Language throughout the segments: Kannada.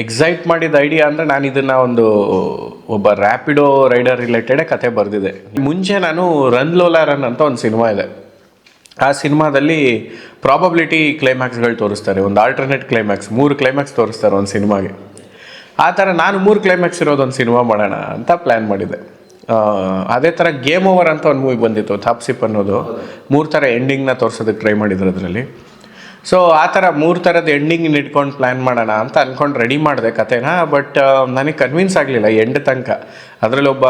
ಎಕ್ಸೈಟ್ ಮಾಡಿದ ಐಡಿಯಾ ಅಂದರೆ ನಾನು ಇದನ್ನು ಒಂದು, ಒಬ್ಬ ರ್ಯಾಪಿಡೋ ರೈಡರ್ ರಿಲೇಟೆಡೇ ಕತೆ ಬರೆದಿದೆ. ಮುಂಚೆ ನಾನು ರನ್ ಲೋಲಾ ರನ್ ಅಂತ ಒಂದು ಸಿನಿಮಾ ಇದೆ. ಆ ಸಿನಿಮಾದಲ್ಲಿ ಪ್ರಾಬಬಿಲಿಟಿ ಕ್ಲೈಮ್ಯಾಕ್ಸ್ಗಳು ತೋರಿಸ್ತಾರೆ. ಒಂದು ಆಲ್ಟರ್ನೇಟ್ ಕ್ಲೈಮ್ಯಾಕ್ಸ್ ಮೂರು ಕ್ಲೈಮ್ಯಾಕ್ಸ್ ತೋರಿಸ್ತಾರೆ ಒಂದು ಸಿನಿಮಾಗೆ. ಆ ಥರ ನಾನು ಮೂರು ಕ್ಲೈಮ್ಯಾಕ್ಸ್ ಇರೋದೊಂದು ಸಿನಿಮಾ ಮಾಡೋಣ ಅಂತ ಪ್ಲ್ಯಾನ್ ಮಾಡಿದೆ. ಅದೇ ಥರ ಗೇಮ್ ಓವರ್ ಅಂತ ಒಂದು ಮೂವಿ ಬಂದಿತ್ತು ಥಾಪ್ಸಿಪ್ ಅನ್ನೋದು. ಮೂರು ಥರ ಎಂಡಿಂಗ್ನ ತೋರಿಸೋದಕ್ಕೆ ಟ್ರೈ ಮಾಡಿದ್ರು ಅದರಲ್ಲಿ. ಸೊ ಆ ಥರ ಮೂರು ಥರದ ಎಂಡಿಂಗ್ ಇಟ್ಕೊಂಡು ಪ್ಲ್ಯಾನ್ ಮಾಡೋಣ ಅಂತ ಅಂದ್ಕೊಂಡು ರೆಡಿ ಮಾಡಿದೆ ಕಥೆನ. ಬಟ್ ನನಗೆ ಕನ್ವಿನ್ಸ್ ಆಗಲಿಲ್ಲ ಎಂಡ್ ತನಕ. ಅದರಲ್ಲಿ ಒಬ್ಬ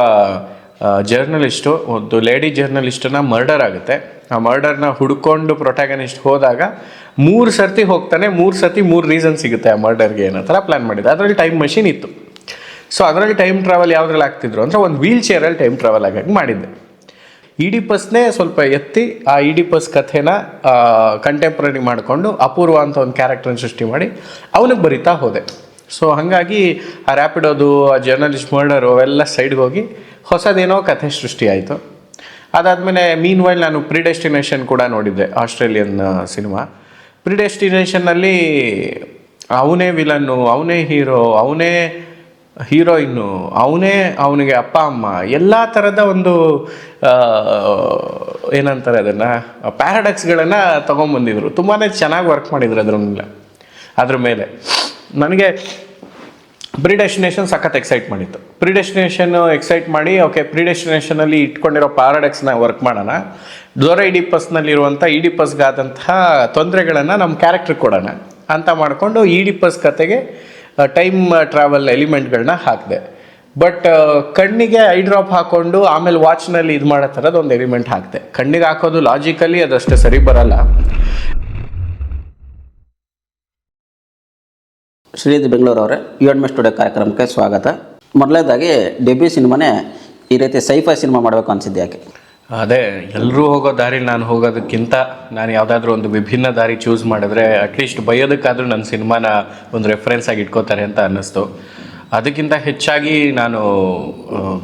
ಜರ್ನಲಿಸ್ಟು ಒಂದು ಲೇಡಿ ಜರ್ನಲಿಸ್ಟನ್ನ ಮರ್ಡರ್ ಆಗುತ್ತೆ. ಆ ಮರ್ಡರ್ನ ಹುಡ್ಕೊಂಡು ಪ್ರೊಟ್ಯಾಗನಿಸ್ಟ್ ಹೋದಾಗ ಮೂರು ಸರ್ತಿ ಹೋಗ್ತಾನೆ, ಮೂರು ಸರ್ತಿ ಮೂರು ರೀಸನ್ ಸಿಗುತ್ತೆ ಆ ಮರ್ಡರ್ಗೆ ಏನೋ ಥರ ಪ್ಲ್ಯಾನ್ ಮಾಡಿದ್ದೆ ಅದರಲ್ಲಿ ಟೈಮ್ ಮಷಿನ್ ಇತ್ತು. ಸೊ ಅದರಲ್ಲಿ ಟೈಮ್ ಟ್ರಾವೆಲ್ ಯಾವುದ್ರಲ್ಲಿ ಆಗ್ತಿದ್ರು? ಅಂದರೆ ಒಂದು ವೀಲ್ ಚೇರಲ್ಲಿ ಟೈಮ್ ಟ್ರಾವೆಲ್ ಆಗಾಗಿ ಮಾಡಿದ್ದೆ. ಇಡಿಪಸ್ನೇ ಸ್ವಲ್ಪ ಎತ್ತಿ ಆ ಇಡಿಪಸ್ ಕಥೆನ ಕಂಟೆಂಪ್ರರಿ ಮಾಡಿಕೊಂಡು ಅಪೂರ್ವ ಅಂತ ಒಂದು ಕ್ಯಾರೆಕ್ಟರ್ನ ಸೃಷ್ಟಿ ಮಾಡಿ ಅವನಿಗೆ ಬರಿತಾ ಹೋದೆ. ಸೊ ಹಾಗಾಗಿ ಆ ರ್ಯಾಪಿಡೋದು ಆ ಜರ್ನಲಿಸ್ಟ್ ಮರ್ಡರು ಅವೆಲ್ಲ ಸೈಡ್ಗೆ ಹೋಗಿ ಹೊಸದೇನೋ ಕಥೆ ಸೃಷ್ಟಿ ಆಯಿತು. ಅದಾದಮೇಲೆ ಮೀನ್ ವೈಲ್ ನಾನು ಪ್ರಿಡೆಸ್ಟಿನೇಷನ್ ಕೂಡ ನೋಡಿದ್ದೆ, ಆಸ್ಟ್ರೇಲಿಯನ್ ಸಿನಿಮಾ. ಪ್ರಿಡೆಸ್ಟಿನೇಷನ್ನಲ್ಲಿ ಅವನೇ ವಿಲನ್ನು ಅವನೇ ಹೀರೋ ಅವನೇ ಹೀರೋಯಿನ್ನು ಅವನೇ ಅವನಿಗೆ ಅಪ್ಪ, ಅಮ್ಮ, ಎಲ್ಲ ಥರದ ಒಂದು ಏನಂತಾರೆ ಅದನ್ನು ಪ್ಯಾರಾಡಕ್ಸ್ಗಳನ್ನು ತೊಗೊಂಬಂದಿದ್ರು. ತುಂಬಾ ಚೆನ್ನಾಗಿ ವರ್ಕ್ ಮಾಡಿದ್ರು ಅದ್ರ ಮೇಲೆ ಅದ್ರ ಮೇಲೆ. ನನಗೆ ಪ್ರಿಡೆಸ್ಟಿನೇಷನ್ ಸಖತ್ ಎಕ್ಸೈಟ್ ಮಾಡಿತ್ತು. ಪ್ರಿಡೆಸ್ಟಿನೇಷನ್ ಎಕ್ಸೈಟ್ ಮಾಡಿ ಓಕೆ ಪ್ರಿಡೆಸ್ಟಿನೇಷನಲ್ಲಿ ಇಟ್ಕೊಂಡಿರೋ ಪ್ಯಾರಾಡಕ್ಸ್ನ ವರ್ಕ್ ಮಾಡೋಣ. ದೊರ ಇಡಿಪಸ್ನಲ್ಲಿರುವಂಥ ಇಡಿಪಸ್ಗಾದಂತಹ ತೊಂದರೆಗಳನ್ನು ನಮ್ಮ ಕ್ಯಾರೆಕ್ಟ್ರಿಗೆ ಕೊಡೋಣ. ಅಂತ ಮಾಡಿಕೊಂಡು ಇಡಿಪಸ್ ಕತೆಗೆ ಟೈಮ್ ಟ್ರಾವೆಲ್ ಎಲಿಮೆಂಟ್ಗಳನ್ನ ಹಾಕಿದೆ. ಬಟ್ ಕಣ್ಣಿಗೆ ಐ ಡ್ರಾಪ್ ಹಾಕೊಂಡು ಆಮೇಲೆ ವಾಚ್ನಲ್ಲಿ ಇದು ಮಾಡೋ ಥರದ್ದು ಒಂದು ಎಲಿಮೆಂಟ್ ಹಾಕಿದೆ. ಕಣ್ಣಿಗೆ ಹಾಕೋದು ಲಾಜಿಕಲಿ ಅದಷ್ಟು ಸರಿ ಬರಲ್ಲ. ಶ್ರೀನಿಧಿ ಬೆಂಗಳೂರು ಅವರೇ ಯು ಎನ್ ಸ್ಟುಡಿಯೋ ಕಾರ್ಯಕ್ರಮಕ್ಕೆ ಸ್ವಾಗತ. ಮೊದಲನೇದಾಗಿ ಡೆಬ್ಯೂ ಸಿನಿಮಾನೇ ಈ ರೀತಿ ಸೈಫೈ ಸಿನಿಮಾ ಮಾಡಬೇಕು ಅನಿಸಿದ್ದು ಯಾಕೆ? ಅದೇ ಎಲ್ಲರೂ ಹೋಗೋ ದಾರಿಲಿ ನಾನು ಹೋಗೋದಕ್ಕಿಂತ ನಾನು ಯಾವುದಾದ್ರೂ ಒಂದು ವಿಭಿನ್ನ ದಾರಿ ಚೂಸ್ ಮಾಡಿದ್ರೆ ಅಟ್ಲೀಸ್ಟ್ ಬೈಯೋದಕ್ಕಾದರೂ ನನ್ನ ಸಿನಿಮಾನ ಒಂದು ರೆಫರೆನ್ಸ್ ಆಗಿ ಇಟ್ಕೋತಾರೆ ಅಂತ ಅನ್ನಿಸ್ತು. ಅದಕ್ಕಿಂತ ಹೆಚ್ಚಾಗಿ ನಾನು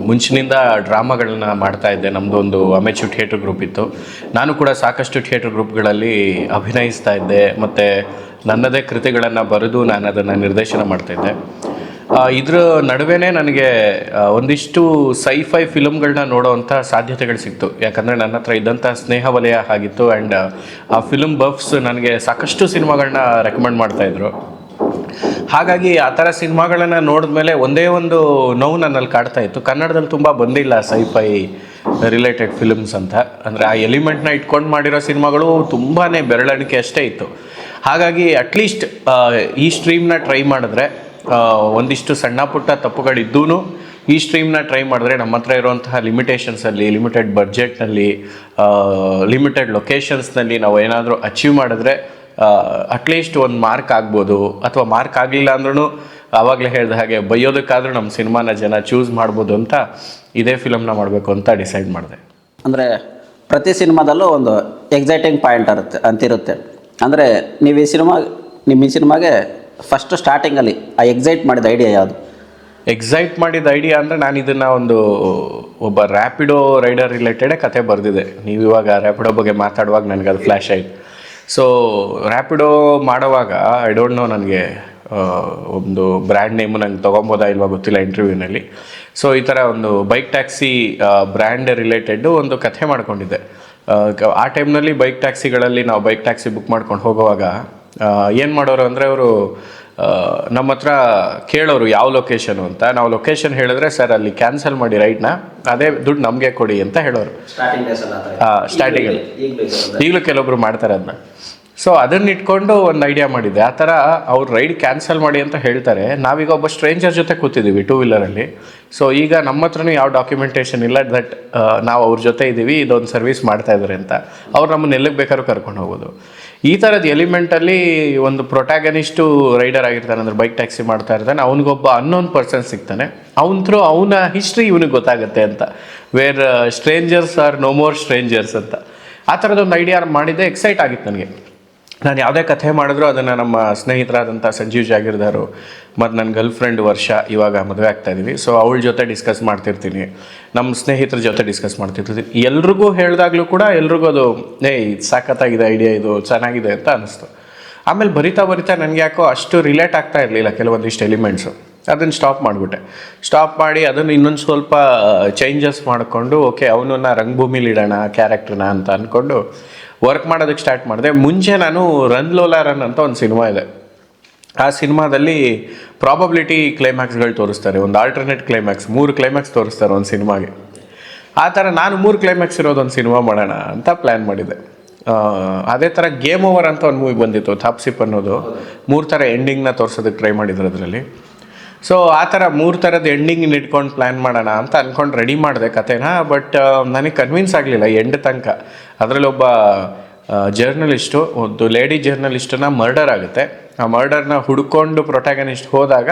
ಮುಂಚಿನಿಂದ ಡ್ರಾಮಾಗಳನ್ನ ಮಾಡ್ತಾ ಇದ್ದೆ. ನಮ್ಮದು ಒಂದು ಅಮೆಚು ಥಿಯೇಟರ್ ಗ್ರೂಪ್ ಇತ್ತು. ನಾನು ಕೂಡ ಸಾಕಷ್ಟು ಥಿಯೇಟರ್ ಗ್ರೂಪ್ಗಳಲ್ಲಿ ಅಭಿನಯಿಸ್ತಾ ಇದ್ದೆ. ಮತ್ತು ನನ್ನದೇ ಕೃತಿಗಳನ್ನು ಬರೆದು ನಾನು ಅದನ್ನು ನಿರ್ದೇಶನ ಮಾಡ್ತಾ ಇದ್ದೆ. ಆ, ಇದ್ರ ನಡುವೆನೇ ನನಗೆ ಒಂದಿಷ್ಟು ಸೈಫೈ ಫಿಲಮ್ಗಳನ್ನ ನೋಡೋವಂಥ ಸಾಧ್ಯತೆಗಳು ಸಿಕ್ತು. ಯಾಕಂದರೆ ನನ್ನ ಹತ್ರ ಇದ್ದಂಥ ಸ್ನೇಹ ವಲಯ ಆಗಿತ್ತು ಆ್ಯಂಡ್ ಆ ಫಿಲಮ್ ಬಫ್ಸ್ ನನಗೆ ಸಾಕಷ್ಟು ಸಿನಿಮಾಗಳನ್ನ ರೆಕಮೆಂಡ್ ಮಾಡ್ತಾಯಿದ್ರು ಹಾಗಾಗಿ ಆ ಥರ ಸಿನಿಮಾಗಳನ್ನು ನೋಡಿದ್ಮೇಲೆ ಒಂದೇ ಒಂದು ನೋವು ನನ್ನಲ್ಲಿ ಕಾಡ್ತಾ ಇತ್ತು. ಕನ್ನಡದಲ್ಲಿ ತುಂಬ ಬಂದಿಲ್ಲ ಸೈಫೈ ರಿಲೇಟೆಡ್ ಫಿಲ್ಮ್ಸ್ ಅಂತ. ಅಂದರೆ ಆ ಎಲಿಮೆಂಟ್ನ ಇಟ್ಕೊಂಡು ಮಾಡಿರೋ ಸಿನಿಮಾಗಳು ತುಂಬಾ ಬೆರಳೆಣಿಕೆ ಅಷ್ಟೇ ಇತ್ತು. ಹಾಗಾಗಿ ಅಟ್ಲೀಸ್ಟ್ ಈ ಸ್ಟ್ರೀಮ್ನ ಟ್ರೈ ಮಾಡಿದ್ರೆ ಒಂದಿಷ್ಟು ಸಣ್ಣ ಪುಟ್ಟ ತಪ್ಪುಗಳಿದ್ದೂ ಈ ಸ್ಟ್ರೀಮ್ನ ಟ್ರೈ ಮಾಡಿದ್ರೆ ನಮ್ಮ ಹತ್ರ ಇರುವಂತಹ ಲಿಮಿಟೇಷನ್ಸಲ್ಲಿ, ಲಿಮಿಟೆಡ್ ಬಡ್ಜೆಟ್ನಲ್ಲಿ ಲಿಮಿಟೆಡ್ ಲೊಕೇಶನ್ಸ್ನಲ್ಲಿ ನಾವು ಏನಾದರೂ ಅಚೀವ್ ಮಾಡಿದ್ರೆ ಅಟ್ಲೀಸ್ಟ್ ಒಂದು ಮಾರ್ಕ್ ಆಗ್ಬೋದು. ಅಥವಾ ಮಾರ್ಕ್ ಆಗಲಿಲ್ಲ ಅಂದ್ರೂ ಆವಾಗಲೇ ಹೇಳಿದ ಹಾಗೆ ಬೈಯೋದಕ್ಕಾದರೂ ನಮ್ಮ ಸಿನಿಮಾನ ಜನ ಚೂಸ್ ಮಾಡ್ಬೋದು ಅಂತ ಇದೇ ಫಿಲಮ್ನ ಮಾಡಬೇಕು ಅಂತ ಡಿಸೈಡ್ ಮಾಡಿದೆ. ಅಂದರೆ ಪ್ರತಿ ಸಿನಿಮಾದಲ್ಲೂ ಒಂದು ಎಕ್ಸೈಟಿಂಗ್ ಪಾಯಿಂಟ್ ಇರುತ್ತೆ, ಅಂತಿರುತ್ತೆ. ಅಂದರೆ ನೀವು ಈ ಸಿನಿಮಾ, ನಿಮ್ಮ ಈ ಸಿನಿಮಾಗೆ ಫಸ್ಟ್ ಸ್ಟಾರ್ಟಿಂಗಲ್ಲಿ ಆ ಎಕ್ಸೈಟ್ ಮಾಡಿದ ಐಡಿಯಾ ಯಾವುದು? ಎಕ್ಸೈಟ್ ಮಾಡಿದ ಐಡಿಯಾ ಅಂದರೆ ನಾನು ಇದನ್ನು ಒಂದು ಒಬ್ಬ ರ್ಯಾಪಿಡೋ ರೈಡರ್ ರಿಲೇಟೆಡೇ ಕತೆ ಬರೆದಿದೆ. ನೀವು ಇವಾಗ ರ್ಯಾಪಿಡೋ ಬಗ್ಗೆ ಮಾತಾಡುವಾಗ ನನಗೆ ಅದು ಫ್ಲ್ಯಾಶ್ ಆಯಿತು. ಸೊ ರ್ಯಾಪಿಡೋ ಮಾಡುವಾಗ ಐ ಡೋಂಟ್ ನೋ ನನಗೆ ಒಂದು ಬ್ರ್ಯಾಂಡ್ ನೇಮು ನಂಗೆ ತೊಗೊಬೋದಾ ಇಲ್ವಾ ಗೊತ್ತಿಲ್ಲ ಇಂಟರ್ವ್ಯೂನಲ್ಲಿ ಸೊ ಈ ಥರ ಒಂದು ಬೈಕ್ ಟ್ಯಾಕ್ಸಿ ಬ್ರ್ಯಾಂಡ್ ರಿಲೇಟೆಡ್ಡು ಒಂದು ಕಥೆ ಮಾಡ್ಕೊಂಡಿದ್ದೆ. ಆ, ಟೈಮ್ನಲ್ಲಿ ಬೈಕ್ ಟ್ಯಾಕ್ಸಿಗಳಲ್ಲಿ ನಾವು ಬೈಕ್ ಟ್ಯಾಕ್ಸಿ ಬುಕ್ ಮಾಡ್ಕೊಂಡು ಹೋಗುವಾಗ ಏನು ಮಾಡೋರು ಅಂದರೆ ಅವರು ನಮ್ಮ ಹತ್ರ ಕೇಳೋರು ಯಾವ ಲೊಕೇಶನು ಅಂತ. ನಾವು ಲೊಕೇಶನ್ ಹೇಳಿದ್ರೆ ಸರ್ ಅಲ್ಲಿ ಕ್ಯಾನ್ಸಲ್ ಮಾಡಿ ರೈಟ್ನ ಅದೇ ದುಡ್ಡು ನಮಗೆ ಕೊಡಿ ಅಂತ ಹೇಳೋರು. ಸ್ಟಾರ್ಟಿಂಗಲ್ಲಿ ಈಗಲೂ ಕೆಲವೊಬ್ರು ಮಾಡ್ತಾರೆ ಅದನ್ನ ಸೊ ಅದನ್ನ ಇಟ್ಕೊಂಡು ಒಂದು ಐಡಿಯಾ ಮಾಡಿದ್ದೆ. ಆ ಥರ ಅವ್ರು ರೈಡ್ ಕ್ಯಾನ್ಸಲ್ ಮಾಡಿ ಅಂತ ಹೇಳ್ತಾರೆ. ನಾವೀಗ ಒಬ್ಬ ಸ್ಟ್ರೇಂಜರ್ ಜೊತೆ ಕೂತಿದ್ದೀವಿ ಟೂ ವೀಲರಲ್ಲಿ ಸೊ ಈಗ ನಮ್ಮ ಹತ್ರನೂ ಯಾವ ಡಾಕ್ಯುಮೆಂಟೇಷನ್ ಇಲ್ಲ ದಟ್ ನಾವು ಅವ್ರ ಜೊತೆ ಇದ್ದೀವಿ ಇದೊಂದು ಸರ್ವಿಸ್ ಮಾಡ್ತಾ ಇದ್ದಾರೆ ಅಂತ. ಅವ್ರು ನಮ್ಮನ್ನ ಎಲ್ಲಿಗೆ ಬೇಕಾದ್ರೂ ಕರ್ಕೊಂಡು ಹೋಗೋದು. ಈ ಥರದ ಎಲಿಮೆಂಟಲ್ಲಿ ಒಂದು ಪ್ರೊಟ್ಯಾಗನಿಸ್ಟು ರೈಡರ್ ಆಗಿರ್ತಾನೆ, ಅಂದ್ರೆ ಬೈಕ್ ಟ್ಯಾಕ್ಸಿ ಮಾಡ್ತಾ ಇರ್ತಾನೆ. ಅವನಿಗೊಬ್ಬ ಅನ್ನೋನ್ ಪರ್ಸನ್ ಸಿಗ್ತಾನೆ. ಅವನ ಥ್ರೂ ಅವನ ಹಿಸ್ಟ್ರಿ ಇವನಿಗೆ ಗೊತ್ತಾಗುತ್ತೆ ಅಂತ. Where strangers are no more strangers ಅಂತ. ಆ ಥರದೊಂದು ಐಡಿಯಾ ಮಾಡಿದ್ದೆ ಎಕ್ಸೈಟ್ ಆಗಿತ್ತು ನನಗೆ. ನಾನು ಯಾವುದೇ ಕಥೆ ಮಾಡಿದ್ರು ಅದನ್ನು ನಮ್ಮ ಸ್ನೇಹಿತರಾದಂಥ ಸಂಜೀವ್ ಜಾಗೀರ್ದಾರು ಮತ್ತು ನನ್ನ ಗರ್ಲ್ ಫ್ರೆಂಡ್ ವರ್ಷ ಇವಾಗ ಮದುವೆ ಆಗ್ತಾ ಇದ್ದೀವಿ ಸೊ ಅವಳ ಜೊತೆ ಡಿಸ್ಕಸ್ ಮಾಡ್ತಿರ್ತೀನಿ. ನಮ್ಮ ಸ್ನೇಹಿತರ ಜೊತೆ ಡಿಸ್ಕಸ್ ಮಾಡ್ತಿರ್ತೀನಿ. ಎಲ್ರಿಗೂ ಹೇಳಿದಾಗಲೂ ಕೂಡ ಎಲ್ರಿಗೂ ಅದು ಏ ಇದು ಸಾಕತ್ತಾಗಿದೆ ಐಡಿಯಾ ಇದು, ಚೆನ್ನಾಗಿದೆ ಅಂತ ಅನ್ನಿಸ್ತು ಆಮೇಲೆ ಬರಿತಾ ಬರಿತಾ ನನಗೆ ಯಾಕೋ ಅಷ್ಟು ರಿಲೇಟ್ ಆಗ್ತಾ ಇರಲಿಲ್ಲ ಕೆಲವೊಂದಿಷ್ಟು ಎಲಿಮೆಂಟ್ಸು ಅದನ್ನು ಸ್ಟಾಪ್ ಮಾಡಿಬಿಟ್ಟೆ. ಸ್ಟಾಪ್ ಮಾಡಿ ಅದನ್ನು ಇನ್ನೊಂದು ಸ್ವಲ್ಪ ಚೇಂಜಸ್ ಮಾಡಿಕೊಂಡು ಓಕೆ ಅವನನ್ನ ರಂಗಭೂಮಿಲಿ ಇಡೋಣ ಕ್ಯಾರೆಕ್ಟ್ರನ್ನ ಅಂತ ಅಂದ್ಕೊಂಡು ವರ್ಕ್ ಮಾಡೋದಕ್ಕೆ ಸ್ಟಾರ್ಟ್ ಮಾಡಿದೆ. ಮುಂಚೆ ನಾನು ರನ್ ಲೋಲಾ ರನ್ ಅಂತ ಒಂದು ಸಿನಿಮಾ ಇದೆ. ಆ ಸಿನಿಮಾದಲ್ಲಿ ಪ್ರಾಬಬಿಲಿಟಿ ಕ್ಲೈಮ್ಯಾಕ್ಸ್ಗಳು ತೋರಿಸ್ತಾರೆ. ಒಂದು ಆಲ್ಟರ್ನೇಟ್ ಕ್ಲೈಮ್ಯಾಕ್ಸ್ ಮೂರು ಕ್ಲೈಮ್ಯಾಕ್ಸ್ ತೋರಿಸ್ತಾರೆ ಒಂದು ಸಿನಿಮಾಗೆ. ಆ ಥರ ನಾನು ಮೂರು ಕ್ಲೈಮ್ಯಾಕ್ಸ್ ಇರೋದೊಂದು ಸಿನಿಮಾ ಮಾಡೋಣ ಅಂತ ಪ್ಲ್ಯಾನ್ ಮಾಡಿದೆ. ಅದೇ ಥರ ಗೇಮ್ ಓವರ್ ಅಂತ ಒಂದು ಮೂವಿ ಬಂದಿತ್ತು ಥಾಪ್ಸಿಪ್ ಅನ್ನೋದು. ಮೂರು ಥರ ಎಂಡಿಂಗ್ನ ತೋರಿಸೋದಕ್ಕೆ ಟ್ರೈ ಮಾಡಿದ್ರು ಅದರಲ್ಲಿ. ಸೊ ಆ ಥರ ಮೂರು ಥರದ ಎಂಡಿಂಗ್ ಇಟ್ಕೊಂಡು ಪ್ಲ್ಯಾನ್ ಮಾಡೋಣ ಅಂತ ಅಂದ್ಕೊಂಡು ರೆಡಿ ಮಾಡಿದೆ ಕತೆನ ಬಟ್ ನನಗೆ ಕನ್ವಿನ್ಸ್ ಆಗಲಿಲ್ಲ ಎಂಡ್ ತನಕ. ಅದರಲ್ಲೊಬ್ಬ ಜರ್ನಲಿಸ್ಟು ಒಂದು ಲೇಡಿ ಜರ್ನಲಿಸ್ಟನ್ನ ಮರ್ಡರ್ ಆಗುತ್ತೆ. ಆ ಮರ್ಡರ್ನ ಹುಡ್ಕೊಂಡು ಪ್ರೊಟ್ಯಾಗನಿಸ್ಟ್ ಹೋದಾಗ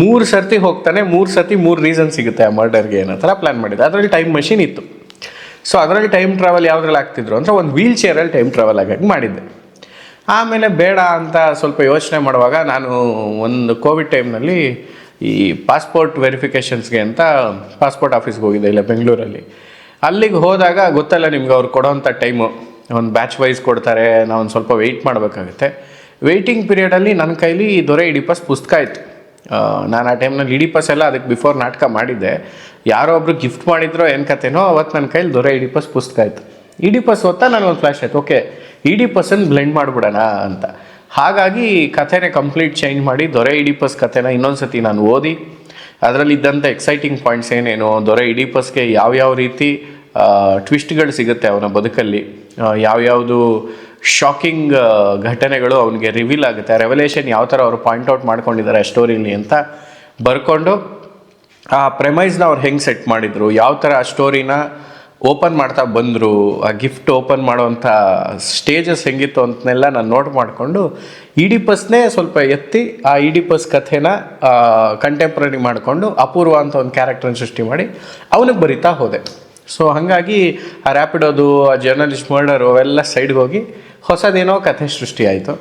ಮೂರು ಸರ್ತಿ ಹೋಗ್ತಾನೆ, ಮೂರು ಸರ್ತಿ ಮೂರು ರೀಸನ್ ಸಿಗುತ್ತೆ ಆ ಮರ್ಡರ್ಗೆ ಏನೋ ಥರ ಪ್ಲ್ಯಾನ್ ಮಾಡಿದ್ದೆ ಅದರಲ್ಲಿ ಟೈಮ್ ಮಷಿನ್ ಇತ್ತು. ಸೊ ಅದರಲ್ಲಿ ಟೈಮ್ ಟ್ರಾವೆಲ್ ಯಾವುದ್ರಲ್ಲಿ ಆಗ್ತಿದ್ರು ಅಂದರೆ ಒಂದು ವೀಲ್ ಚೇರಲ್ಲಿ ಟೈಮ್ ಟ್ರಾವೆಲ್ ಆಗಿ ಮಾಡಿದ್ದೆ. ಆಮೇಲೆ ಬೇಡ ಅಂತ ಸ್ವಲ್ಪ ಯೋಚನೆ ಮಾಡುವಾಗ ನಾನು ಒಂದು ಕೋವಿಡ್ ಟೈಮ್ನಲ್ಲಿ ಈ ಪಾಸ್ಪೋರ್ಟ್ ವೆರಿಫಿಕೇಷನ್ಸ್ಗೆ ಅಂತ ಪಾಸ್ಪೋರ್ಟ್ ಆಫೀಸ್ಗೆ ಹೋಗಿದ್ದೆ ಇಲ್ಲ ಬೆಂಗಳೂರಲ್ಲಿ. ಅಲ್ಲಿಗೆ ಹೋದಾಗ ಗೊತ್ತಲ್ಲ ನಿಮ್ಗೆ ಅವ್ರು ಕೊಡೋವಂಥ ಟೈಮು ಒಂದು ಬ್ಯಾಚ್ ವೈಸ್ ಕೊಡ್ತಾರೆ, ನಾವು ಒಂದು ಸ್ವಲ್ಪ ವೆಯ್ಟ್ ಮಾಡಬೇಕಾಗುತ್ತೆ. ವೆಯ್ಟಿಂಗ್ ಪೀರಿಯಡಲ್ಲಿ ನನ್ನ ಕೈಲಿ ದೊರೆ ಇಡಿಪಸ್ ಪುಸ್ತಕ ಇತ್ತು. ನಾನು ಆ ಟೈಮ್ನಲ್ಲಿ ಇಡಿಪಸ್ ಎಲ್ಲ ಅದಕ್ಕೆ ಬಿಫೋರ್ ನಾಟಕ ಮಾಡಿದ್ದೆ. ಯಾರೋ ಒಬ್ರು ಗಿಫ್ಟ್ ಮಾಡಿದ್ರೋ ಏನು ಕತೆನೋ ಅವತ್ತು ನನ್ನ ಕೈಲಿ ದೊರೆ ಇಡಿಪಸ್ ಪುಸ್ತಕ ಇತ್ತು. ಇಡಿಪಸ್ ಓದ್ತಾ ನನಗೊಂದು ಫ್ಲಾಶ್ ಆಯ್ತು. ಓಕೆ ಇಡಿಪಸ್ಸನ್ನು ಬ್ಲೆಂಡ್ ಮಾಡಿಬಿಡೋಣ ಅಂತ. ಹಾಗಾಗಿ ಕಥೆನೇ ಕಂಪ್ಲೀಟ್ ಚೇಂಜ್ ಮಾಡಿ ದೊರೆ ಇಡಿಪಸ್ ಕಥೆನ ಇನ್ನೊಂದು ಸತಿ ನಾನು ಓದಿ ಅದರಲ್ಲಿದ್ದಂಥ ಎಕ್ಸೈಟಿಂಗ್ ಪಾಯಿಂಟ್ಸ್ ಏನೇನು ದೊರೆ ಇಡಿಪಸ್ಗೆ ಯಾವ್ಯಾವ ರೀತಿ ಟ್ವಿಸ್ಟ್ಗಳು ಸಿಗುತ್ತೆ ಅವನ ಬದುಕಲ್ಲಿ ಆ, ಯಾವ್ಯಾವುದು ಶಾಕಿಂಗ್ ಘಟನೆಗಳು ಅವನಿಗೆ ರಿವೀಲ್ ಆಗುತ್ತೆ ರೆವಲೇಷನ್ ಯಾವ ಥರ ಅವರು ಪಾಯಿಂಟ್ ಔಟ್ ಮಾಡ್ಕೊಂಡಿದ್ದಾರೆ ಸ್ಟೋರಿಲಿ ಅಂತ ಬರ್ಕೊಂಡು ಆ ಪ್ರೆಮೈಸ್ನ ಅವ್ರು ಹೆಂಗೆ ಸೆಟ್ ಮಾಡಿದರು ಯಾವ ಥರ ಆ ಸ್ಟೋರಿನ ಓಪನ್ ಮಾಡ್ತಾ ಬಂದರು, ಆ ಗಿಫ್ಟ್ ಓಪನ್ ಮಾಡುವಂಥ ಸ್ಟೇಜಸ್ ಹೆಂಗಿತ್ತು ಅಂತನೆಲ್ಲ ನಾನು ನೋಟ್ ಮಾಡಿಕೊಂಡು ಇಡಿಪಸ್ನೇ ಸ್ವಲ್ಪ ಎತ್ತಿ, ಆ ಇಡಿಪಸ್ ಕಥೆನ ಕಂಟೆಂಪ್ರರಿ ಮಾಡಿಕೊಂಡು ಅಪೂರ್ವ ಅಂತ ಒಂದು ಕ್ಯಾರೆಕ್ಟರ್ನ ಸೃಷ್ಟಿ ಮಾಡಿ ಅವನಿಗೆ ಬರಿತಾ ಹೋದೆ. ಸೊ ಹಾಗಾಗಿ ಆ ರ್ಯಾಪಿಡೋದು ಆ ಜರ್ನಲಿಸ್ಟ್ ಮರ್ಡರು ಅವೆಲ್ಲ ಸೈಡ್ಗೆ ಹೋಗಿ ಹೊಸದೇನೋ ಕಥೆ ಸೃಷ್ಟಿ ಆಯಿತು.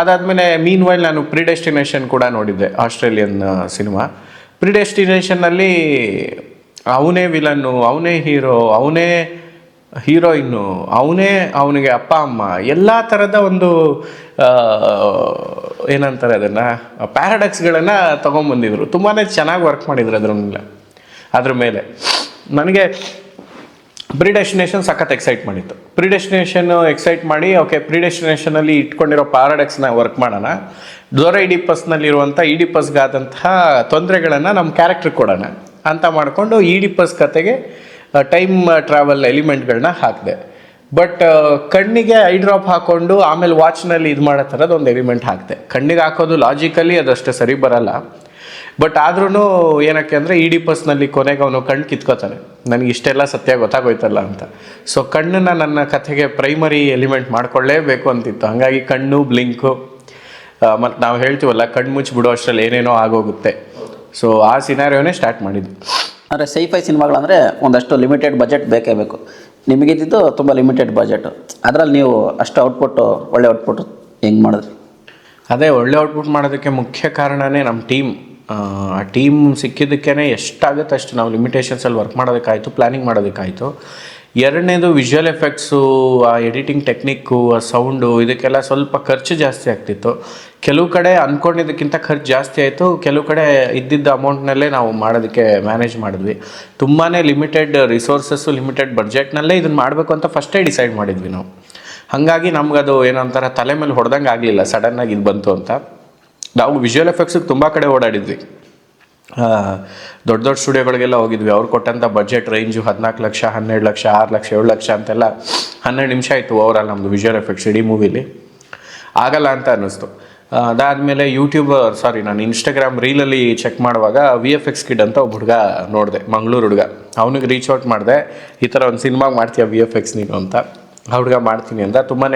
ಅದಾದಮೇಲೆ ಮೀನ್ ವೈಲ್ ನಾನು ಪ್ರಿಡೆಸ್ಟಿನೇಷನ್ ಕೂಡ ನೋಡಿದ್ದೆ, ಆಸ್ಟ್ರೇಲಿಯನ್ ಸಿನಿಮಾ. ಪ್ರಿಡೆಸ್ಟಿನೇಷನ್ನಲ್ಲಿ ಅವನೇ ವಿಲನ್ನು, ಅವನೇ ಹೀರೋ, ಅವನೇ ಹೀರೋಯಿನ್ನು ಅವನೇ ಅವನಿಗೆ ಅಪ್ಪ, ಅಮ್ಮ, ಎಲ್ಲ ಥರದ ಒಂದು ಏನಂತಾರೆ ಅದನ್ನು ಪ್ಯಾರಡಕ್ಸ್ಗಳನ್ನು ತೊಗೊಂಬಂದಿದ್ರು. ತುಂಬಾ ಚೆನ್ನಾಗಿ ವರ್ಕ್ ಮಾಡಿದ್ರು ಅದ್ರ ಮೇಲೆ ಅದ್ರ ಮೇಲೆ. ನನಗೆ ಪ್ರಿಡೆಸ್ಟಿನೇಷನ್ ಸಖತ್ ಎಕ್ಸೈಟ್ ಮಾಡಿತ್ತು. ಪ್ರಿಡೆಸ್ಟಿನೇಷನ್ ಎಕ್ಸೈಟ್ ಮಾಡಿ ಓಕೆ ಪ್ರಿಡೆಸ್ಟಿನೇಷನಲ್ಲಿ ಇಟ್ಕೊಂಡಿರೋ ಪ್ಯಾರಾಡಕ್ಸ್ನ ವರ್ಕ್ ಮಾಡೋಣ. ದೊರೆ ಇಡಿಪಸ್ನಲ್ಲಿರುವಂಥ ಇಡಿಪಸ್ಗಾದಂತಹ ತೊಂದರೆಗಳನ್ನು ನಮ್ಮ ಕ್ಯಾರೆಕ್ಟ್ರಿಗೆ ಕೊಡೋಣ. ಅಂತ ಮಾಡಿಕೊಂಡು ಇಡಿಪಸ್ ಕತೆಗೆ ಟೈಮ್ ಟ್ರಾವೆಲ್ ಎಲಿಮೆಂಟ್ಗಳನ್ನ ಹಾಕಿದೆ. ಬಟ್ ಕಣ್ಣಿಗೆ ಐ ಡ್ರಾಪ್ ಹಾಕೊಂಡು ಆಮೇಲೆ ವಾಚ್ನಲ್ಲಿ ಇದು ಮಾಡೋ ಥರದ್ದು ಒಂದು ಎಲಿಮೆಂಟ್ ಹಾಕಿದೆ. ಕಣ್ಣಿಗೆ ಹಾಕೋದು ಲಾಜಿಕಲಿ ಅದಷ್ಟು ಸರಿ ಬರಲ್ಲ. ಬಟ್ ಆದ್ರೂ ಏನಕ್ಕೆ ಅಂದರೆ ಇ ಡಿ ಪಸ್ನಲ್ಲಿ ಕೊನೆಗೆ ಅವನು ಕಣ್ಣು ಕಿತ್ಕೋತಾನೆ. ನನಗೆ ಇಷ್ಟೆಲ್ಲ ಸತ್ಯ ಗೊತ್ತಾಗೋಯ್ತಲ್ಲ ಅಂತ. ಸೊ ಕಣ್ಣನ್ನು ನನ್ನ ಕಥೆಗೆ ಪ್ರೈಮರಿ ಎಲಿಮೆಂಟ್ ಮಾಡ್ಕೊಳ್ಳೇಬೇಕು ಅಂತಿತ್ತು. ಹಾಗಾಗಿ ಕಣ್ಣು ಬ್ಲಿಂಕು ಮತ್ತು ನಾವು ಹೇಳ್ತೀವಲ್ಲ, ಕಣ್ಣು ಮುಚ್ಚಿ ಬಿಡೋ ಅಷ್ಟರಲ್ಲಿ ಏನೇನೋ ಆಗೋಗುತ್ತೆ. ಸೊ ಆ ಸಿನಾರಿಯೋನೇ ಸ್ಟಾರ್ಟ್ ಮಾಡಿದ್ದು. ಅಂದರೆ ಸೈಫೈ ಸಿನಿಮಾಗಳಂದರೆ ಒಂದಷ್ಟು ಲಿಮಿಟೆಡ್ ಬಜೆಟ್ ಬೇಕೇ ಬೇಕು. ನಿಮಗಿದ್ದಿದ್ದು ತುಂಬ ಲಿಮಿಟೆಡ್ ಬಜೆಟು ಅದರಲ್ಲಿ ನೀವು ಅಷ್ಟು ಔಟ್ಪುಟ್ಟು ಒಳ್ಳೆ ಔಟ್ಪುಟ್ ಹೆಂಗೆ ಮಾಡಿದ್ರಿ? ಅದೇ ಒಳ್ಳೆ ಔಟ್ಪುಟ್ ಮಾಡೋದಕ್ಕೆ ಮುಖ್ಯ ಕಾರಣನೇ ನಮ್ಮ ಟೀಮ್ ಆ ಟೀಮ್ ಸಿಕ್ಕಿದ್ದಕ್ಕೇ ಎಷ್ಟಾಗುತ್ತೆ ಅಷ್ಟು ನಾವು ಲಿಮಿಟೇಷನ್ಸಲ್ಲಿ ವರ್ಕ್ ಮಾಡೋದಕ್ಕಾಯಿತು ಪ್ಲ್ಯಾನಿಂಗ್ ಮಾಡೋದಕ್ಕಾಯಿತು. ಎರಡನೇದು ವಿಜುವಲ್ ಎಫೆಕ್ಟ್ಸು ಆ ಎಡಿಟಿಂಗ್ ಟೆಕ್ನಿಕ್ಕು ಆ ಸೌಂಡು ಇದಕ್ಕೆಲ್ಲ ಸ್ವಲ್ಪ ಖರ್ಚು ಜಾಸ್ತಿ ಆಗ್ತಿತ್ತು. ಕೆಲವು ಕಡೆ ಅಂದ್ಕೊಂಡಿದ್ದಕ್ಕಿಂತ ಖರ್ಚು ಜಾಸ್ತಿ ಆಯಿತು. ಕೆಲವು ಕಡೆ ಇದ್ದಿದ್ದ ಅಮೌಂಟ್ನಲ್ಲೇ ನಾವು ಮಾಡೋದಕ್ಕೆ ಮ್ಯಾನೇಜ್ ಮಾಡಿದ್ವಿ. ತುಂಬಾ ಲಿಮಿಟೆಡ್ ರಿಸೋರ್ಸಸ್ಸು ಲಿಮಿಟೆಡ್ ಬಡ್ಜೆಟ್ನಲ್ಲೇ ಇದನ್ನು ಮಾಡಬೇಕು ಅಂತ ಫಸ್ಟೇ ಡಿಸೈಡ್ ಮಾಡಿದ್ವಿ ನಾವು. ಹಾಗಾಗಿ ನಮಗದು ಒಂಥರ ತಲೆ ಮೇಲೆ ಹೊಡೆದಂಗೆ ಆಗಲಿಲ್ಲ. ಸಡನ್ನಾಗಿ ಇದು ಬಂತು ಅಂತ. ನಾವು ವಿಜುವಲ್ ಎಫೆಕ್ಟ್ಸಿಗೆ ತುಂಬ ಕಡೆ ಓಡಾಡಿದ್ವಿ. ದೊಡ್ಡ ದೊಡ್ಡ ಸ್ಟುಡಿಯೋಗಳಿಗೆಲ್ಲ ಹೋಗಿದ್ವಿ. ಅವ್ರು ಕೊಟ್ಟಂಥ ಬಜೆಟ್ ರೇಂಜು ಹದಿನಾಲ್ಕು ಲಕ್ಷ, ಹನ್ನೆರಡು ಲಕ್ಷ, ಆರು ಲಕ್ಷ, ಏಳು ಲಕ್ಷ ಅಂತೆಲ್ಲ ಹನ್ನೆರಡು ನಿಮಿಷ ಆಯಿತು ಓವರಾಲ್ ನಮ್ಮದು ವಿಜುವಲ್ ಎಫೆಕ್ಟ್ಸ್ ಇಡೀ ಮೂವಿಲಿ ಆಗಲ್ಲ ಅಂತ ಅನ್ನಿಸ್ತು. ಅದಾದಮೇಲೆ ಯೂಟ್ಯೂಬ್ ಸಾರಿ ನಾನು ಇನ್ಸ್ಟಾಗ್ರಾಮ್ ರೀಲಲ್ಲಿ ಚೆಕ್ ಮಾಡುವಾಗ ವಿ ಎಫ್ ಎಕ್ಸ್ ಕಿಡ್ ಅಂತ ಒಬ್ಬ ಹುಡುಗ ನೋಡಿದೆ, ಮಂಗಳೂರು ಹುಡುಗ. ಅವನಿಗೆ ರೀಚ್ ಔಟ್ ಮಾಡಿದೆ, ಈ ಥರ ಒಂದು ಸಿನಿಮಾಗೆ ಮಾಡ್ತೀಯ ವಿ ಎಫ್ ಎಕ್ಸ್ ನೀನು ಅಂತ. ಆ ಹುಡುಗ ಮಾಡ್ತೀನಿ ಅಂತ ತುಂಬಾ